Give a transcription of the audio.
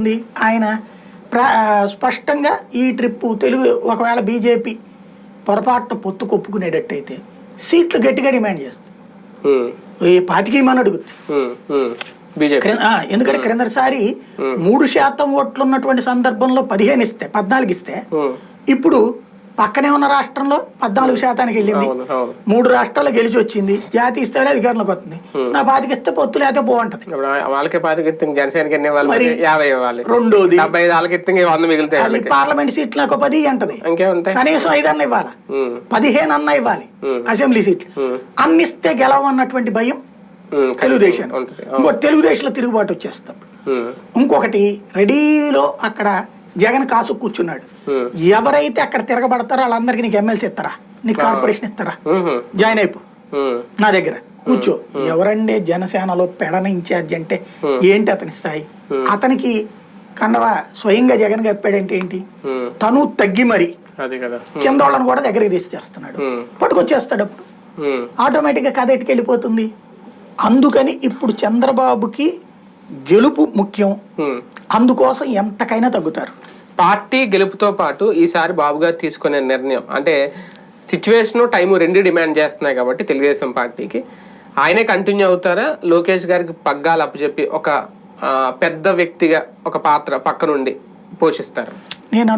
ఉంది. ఆయన ప్ర స్పష్టంగా ఈ ట్రిప్పు తెలుగు ఒకవేళ బీజేపీ పొరపాటున పొత్తు కొప్పుకునేటట్టయితే సీట్లు గట్టిగా డిమాండ్ చేస్తుంది. ఈ అడుగుద్ది. బీజేపీ. క్రి- ఆ, ఎందుకంటే క్రిందటిసారి మూడు శాతం ఓట్లు ఉన్నటువంటి సందర్భంలో పదిహేను ఇస్తే పద్నాలుగు ఇస్తే ఇప్పుడు పక్కనే ఉన్న రాష్ట్రంలో పద్నాలుగు శాతానికి వెళ్ళింది. మూడు రాష్ట్రాల్లో గెలిచి వచ్చింది జాతీయ స్థాయిలో అధికారంలోకి వస్తుంది. నా బాధికి ఇస్తే పొత్తు లేకపోతే వాళ్ళకే ఎత్తింగ్ జనసేనకి ఎన్ని యాభై రెండోది. డెబ్బై వాళ్ళకి వంద మిగులుతాయి పార్లమెంట్ సీట్లు ఒక పది అంటది. కనీసం ఐదు అన్న ఇవ్వాలి పదిహేను అన్న ఇవ్వాలి. అసెంబ్లీ సీట్లు. అన్నిస్తే గెలవన్నటువంటి భయం తెలుగుదేశం. ఇంకోటి తెలుగుదేశంలో తిరుగుబాటు వచ్చేస్తాం ఇంకొకటి రెడీలో అక్కడ జగన్ కాసు కూర్చున్నాడు. ఎవరైతే అక్కడ తిరగబడతారో వాళ్ళందరికీ నీకు ఎమ్మెల్సీ ఇస్తారా? నీకు కార్పొరేషన్ ఇస్తారా? జాయిన్ అయిపో. నా దగ్గర. కూర్చో. ఎవరండి జనసేనలో పెడన ఇన్ఛార్జ్ అంటే ఏంటి అతని స్థాయి? అతనికి కండవ స్వయంగా జగన్ చెప్పాడంటే ఏంటి? తను తగ్గి మరి కదా. వాళ్ళని కూడా దగ్గరికి తీసేస్తున్నాడు Hmm. పట్టుకొచ్చేస్తాడు అప్పుడు. ఆటోమేటిక్గా కథ ఎట్టుకెళ్ళిపోతుంది. అందుకని ఇప్పుడు చంద్రబాబుకి గెలుపు ముఖ్యం. అందుకోసం ఎంతకైనా తగ్గుతారు. పార్టీ గెలుపుతో పాటు ఈసారి బాబు గారు తీసుకునే నిర్ణయం అంటే సిచ్యువేషన్ టైము రెండు డిమాండ్ చేస్తున్నాయి కాబట్టి తెలుగుదేశం పార్టీకి. ఆయనే కంటిన్యూ అవుతారా? లోకేష్ గారికి పగ్గాలు అప్పచెప్పి ఒక పెద్ద వ్యక్తిగా ఒక పాత్ర పక్క నుండి పోషిస్తారు? నేను